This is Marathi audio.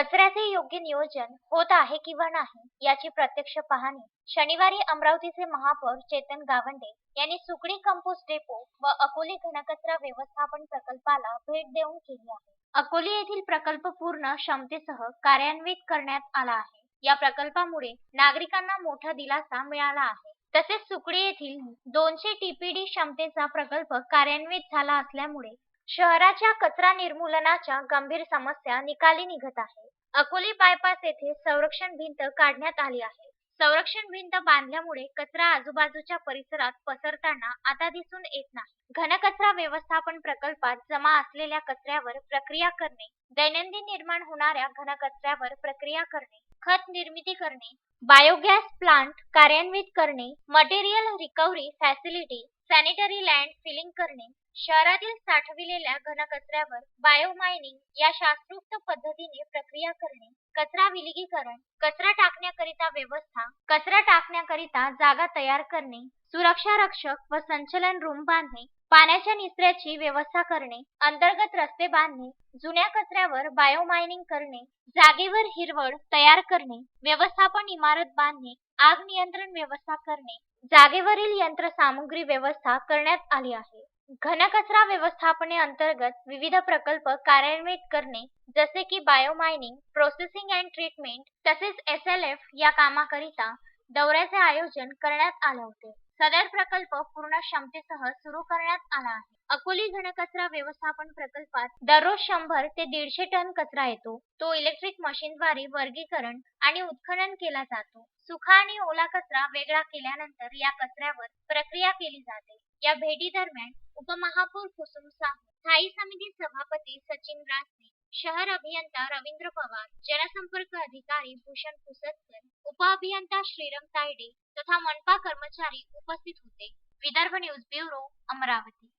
कचऱ्याचे योग्य नियोजन होत आहे किंवा नाही याची प्रत्यक्ष पाहणी शनिवारी अमरावतीचे महापौर चेतन गावंडे यांनी सुकडी कंपोस्ट डेपो व अकोले घनकचरा व्यवस्थापन प्रकल्पाला भेट देऊन केली आहे. अकोले येथील प्रकल्प पूर्ण क्षमतेसह कार्यान्वित करण्यात आला आहे. या प्रकल्पामुळे नागरिकांना मोठा दिलासा मिळाला आहे. तसेच सुकडी येथील दोनशे टीपीडी क्षमतेचा प्रकल्प कार्यान्वित झाला असल्यामुळे शहराच्या कचरा निर्मूलनाच्या गंभीर समस्या निकाली निघत आहे. अकोली बायपास येथे संरक्षण भिंत काढण्यात आली आहे. संरक्षण भिंत बांधल्यामुळे कचरा आजूबाजूच्या परिसरात पसरताना आता दिसून येत नाही. घनकचरा व्यवस्थापन प्रकल्पात जमा असलेल्या कचऱ्यावर प्रक्रिया करणे दैनंदिन निर्माण होणाऱ्या घनकचऱ्यावर प्रक्रिया करणे खत निर्मिती करणे बायोगॅस प्लांट कार्यान्वित करणे material recovery facility sanitary land filling करणे शहरातील साठविलेल्या घनकचऱ्यावर बायोमायनिंग या शास्त्रोक्त पद्धतीने प्रक्रिया करणे कचरा विलगीकरण कचरा टाकण्याकरिता व्यवस्था कचरा टाकण्याकरिता जागा तयार करणे सुरक्षा रक्षक व संचलन रूम बांधणे पाण्याच्या निचऱ्याची व्यवस्था करणे अंतर्गत रस्ते बांधणे जुन्या कचऱ्यावर बायोमायनिंग करणे जागेवर हिरवळ तयार करणे व्यवस्थापन इमारत बांधणे आग नियंत्रण व्यवस्था करणे जागेवरील यंत्रसामुग्री व्यवस्था करण्यात आली आहे. घनकचरा व्यवस्थापने अंतर्गत विविध प्रकल्प कार्यान्वित करणे जसे की बायोमायनिंग प्रोसेसिंग अँड ट्रीटमेंट तसेच एस एल एफ या कामाकरिता दौऱ्याचे आयोजन करण्यात आले होते. सदर प्रकल्प पूर्ण क्षमतेसह सुरू करण्यात आला आहे. अकोली घनकचरा व्यवस्थापन प्रकल्पात दररोज शंभर ते दीडशे टन कचरा येतो. तो इलेक्ट्रिक मशीनद्वारे वर्गीकरण आणि उत्खनन केला जातो. सुखा आणि ओला कचरा वेगळा केल्यानंतर या कचऱ्यावर प्रक्रिया केली जाते. या भेटी दरम्यान उपमहापौर कुसुम साहू स्थायी समिती सभापती सचिन रासने शहर अभियंता रवींद्र पवार जनसंपर्क अधिकारी भूषण पुसदकर उपअभियंता श्रीरंग तायडे तथा मनपा कर्मचारी उपस्थित होते. Vidarbha news bureau Amravati.